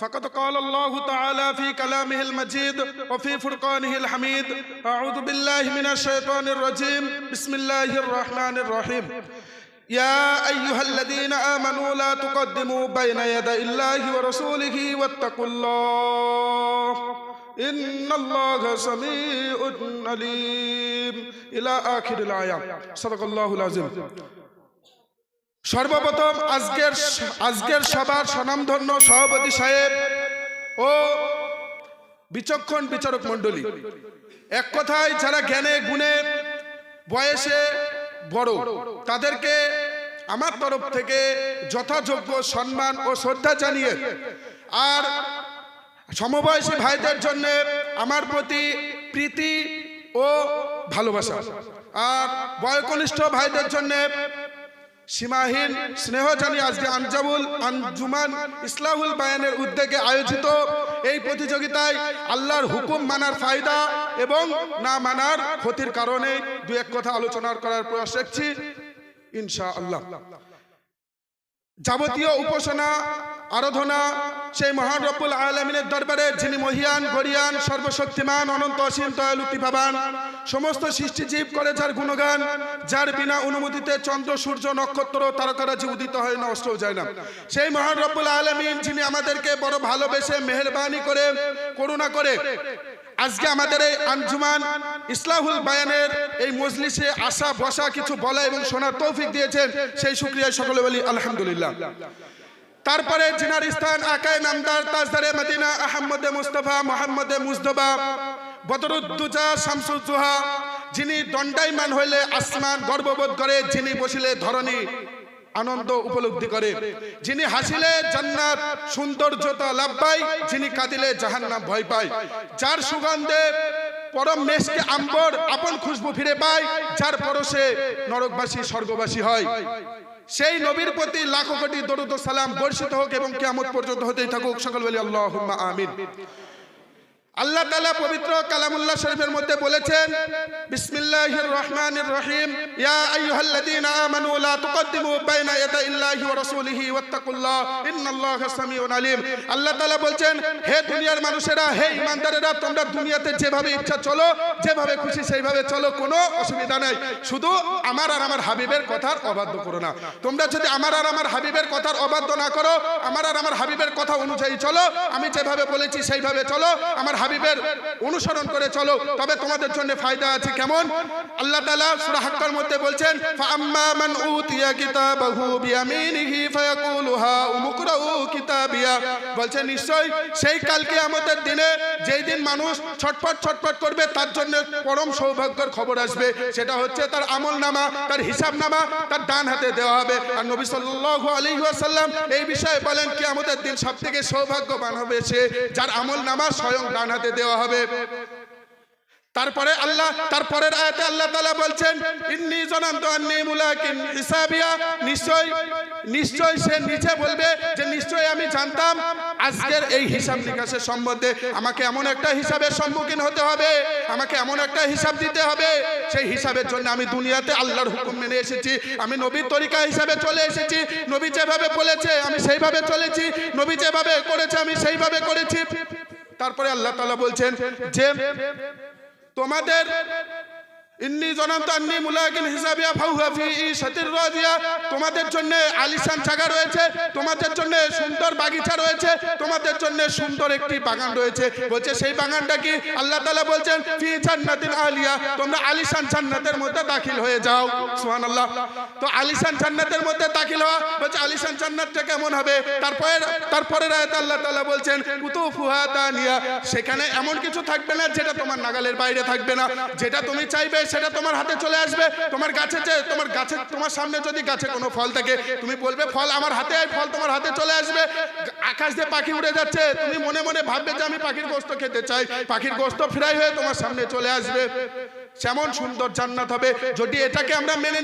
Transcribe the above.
فقد قال الله تعالى في كلامه المجيد وفي فرقانه الحميد أعوذ بالله من الشيطان الرجيم بسم الله الرحمن الرحيم يا أيها الذين آمنوا لا تقدموا بين يدي الله ورسوله واتقوا الله إن الله سميع عليم إلى آخر الآية صدق الله العظيم সর্বপ্রথম আজকের আজকের সভার স্বনামধন্য সভাপতি সাহেব ও বিচক্ষণ বিচারক মণ্ডলী। এক কথায় যারা জ্ঞানে, গুণে, বয়সে বড়, তাদেরকে আমার তরফ থেকে যথাযোগ্য সম্মান ও শ্রদ্ধা জানিয়ে আর সমবয়সী ভাইদের জন্য আমার প্রতি প্রীতি ও ভালোবাসা। আর বয়কনিষ্ঠ ভাইদের জন্য সীমাহীন স্নেহ জানি আজকে আনজাবুল আঞ্জুমান ইসলামুল বায়ানের উদ্যোগে আয়োজিত এই প্রতিযোগিতায় আল্লাহর হুকুম মানার ফায়দা এবং না মানার ক্ষতির কারণে দু এক কথা আলোচনা করার প্রয়াস রাখছি। ইনশা আল্লাহ যাবতীয় উপাসনা আরাধনা সেই মহান রব্বুল আলমিনের দরবারে যিনি মহিয়ান গরিয়ান সর্বশক্তিমান অনন্ত অসীম দয়ালু কৃপাবান সমস্ত সৃষ্টিজীব করে যার গুণগান যার বিনা অনুমতিতে চন্দ্র সূর্য নক্ষত্র তারকারাজি উদিত হয় না অস্ত্রও যায় না। সেই মহান রব্বুল আলমিন যিনি আমাদেরকে বড় ভালোবেসে মেহরবানি করে করুণা করে আজকে আমাদের এই আঞ্জুমান ইসলাহুল বায়ানের এই মজলিসে আসা, বসা কিছু বলা এবং শোনার তৌফিক দিয়েছেন। সেই শুক্রিয়ায় সকলে বলি, আলহামদুলিল্লাহ। তারপরে জিনার স্থান আকায় নামদার তাজদারে মদিনা, আহমদে মুস্তফা, মোহাম্মদে মুস্তফা বদরুদ্দুজা শামসুজ্জোহা, যিনি দণ্ডায়মান হইলে আসমান গর্ববোধ করে, যিনি বসিলে ধরণী আনন্দ উপলব্ধি করে। যিনি হাসিলে জান্নাত, সৌন্দর্যতা লাভ পায়, যিনি কাঁদিলে জাহান্নাম ভয় পায়। যার সুগন্ধে পরম মেশকে আম্বর আপন খুশবু ফিরে পায়, যার পরশে নরকবাসী স্বর্গবাসী হয়। সেই নবীর প্রতি লাখো কোটি দরুদ সালাম বর্ষিত হোক এবং কেমন পর্যন্ত হতেই থাকুক। সকল বলি আল্লাহ আমিন। আল্লাহ তালা পবিত্র কালামুল্লাহ শরীফের মধ্যে বলেছেন, বিসমিল্লাহির রহমানির রহিম। ইয়া আইয়ুহাল্লাযীনা আমানু লা তুকদ্দিমু বাইনা ইয়াদাইল্লাহি ওয়া রাসূলিহি ওয়াত্তাকুল্লাহ। ইন্নাল্লাহা সামিউন আল্লাহ তাআলা বলছেন, হে দুনিয়ার মানুষেরা, হে তোমরা দুনিয়াতে যেভাবে ইচ্ছা চলো, যেভাবে খুশি সেইভাবে চলো, কোনো অসুবিধা নাই। শুধু আমার আর আমার হাবিবের কথার অবাধ্য করো না। তোমরা যদি আমার আর আমার হাবিবের কথার অবাধ্য না করো, আমার আর আমার হাবিবের কথা অনুযায়ী চলো, আমি যেভাবে বলেছি সেইভাবে চলো, আমার হাবিবের অনুসরণ করে চলো, তবে তোমাদের জন্য ফায়দা আছে কেমন? আল্লাহ তাআলা সূরা হাক্কার মধ্যে বলছেন, ফাআম্মা মান উতিয়া কিতাবাহু বিয়ামিনিহি ফায়াকুলু হা উমুকরাউ কিতাবিয়া। বলছে নিশ্চয় সেই কাল কিয়ামতের দিনে যেই দিন মানুষ ছটফট ছটফট করবে, তার জন্য পরম সৌভাগ্যের খবর আসবে। সেটা হচ্ছে তার আমল নামা, তার হিসাব নামা, তার ডান হাতে দেওয়া হবে। আর নবী সাল্লাল্লাহু আলাইহি ওয়াসাল্লাম এই বিষয়ে বলেন, কিয়ামতের দিন সবথেকে সৌভাগ্যবান হবে সে যার আমল নামা স্বয়ং ডান হাতে দেওয়া হবে। তারপরে আল্লাহ, তারপরের আয়াতে আল্লাহ তাআলা বলছেন, ইন্নী জানান্তু আন্নী মুলাকিন হিসাবিয়া। নিশ্চয় নিশ্চয় সে নিচে বলবে যে, নিশ্চয় আমি জানতাম আজকের এই হিসাব নিকাশের সম্বন্ধে আমাকে এমন একটা হিসাবের সম্মুখীন হতে হবে, আমাকে এমন একটা হিসাব দিতে হবে। সেই হিসাবের জন্য আমি দুনিয়াতে আল্লাহর হুকুম মেনে এসেছি, আমি নবীর তরিকা হিসাবে চলে এসেছি, নবী যেভাবে বলেছে আমি সেইভাবে চলেছি, নবী যেভাবে করেছে আমি সেইভাবে করেছি। তারপরে আল্লাহ তালা বলছেন যে তোমাদের ইন্নি জনান্ত আন্নি মুলাকিন হিসাবিয়া ফাউহা ফি ইশাতির রাদিয়া তোমাদের জন্য আলিশান জায়গা রয়েছে, তোমাদের জন্য সুন্দর বাগিচা রয়েছে, তোমাদের জন্য সুন্দর একটি বাগান রয়েছে। বলছে, সেই বাগানটা কি? আল্লাহ তাআলা বলছেন, ফি জান্নাতিন আলিয়া। তোমরা আলিশান জান্নাতের মধ্যে দাখিল হয়ে যাও। সুবহানাল্লাহ। তো আলিশান জান্নাতের মধ্যে দাখিল হওয়া, বলছে, আলিশান জান্নাতটা কেমন হবে? তারপরে তারপরে আয়াতে আল্লাহ তাআলা বলছেন কুতুফুহা দানিয়া সেখানে এমন কিছু থাকবে না যেটা তোমার নাগালের বাইরে থাকবে না। যেটা তুমি চাইবে সেটা তোমার হাতে চলে আসবে। তোমার গাছে যে তোমার গাছে তোমার সামনে যদি গাছে কোনো ফল থাকে, তুমি বলবে, ফল আমার হাতে ফল তোমার হাতে চলে আসবে। আকাশ দিয়ে পাখি উড়ে যাচ্ছে। তুমি মনে মনে ভাববে যে আমি পাখির গোস্ত খেতে চাই। পাখির গোস্ত ফ্রাই হয়ে তোমার সামনে চলে আসবে। সেমন সুন্দর জান্নাত হবে। যদি এটাকে আমরা মেনে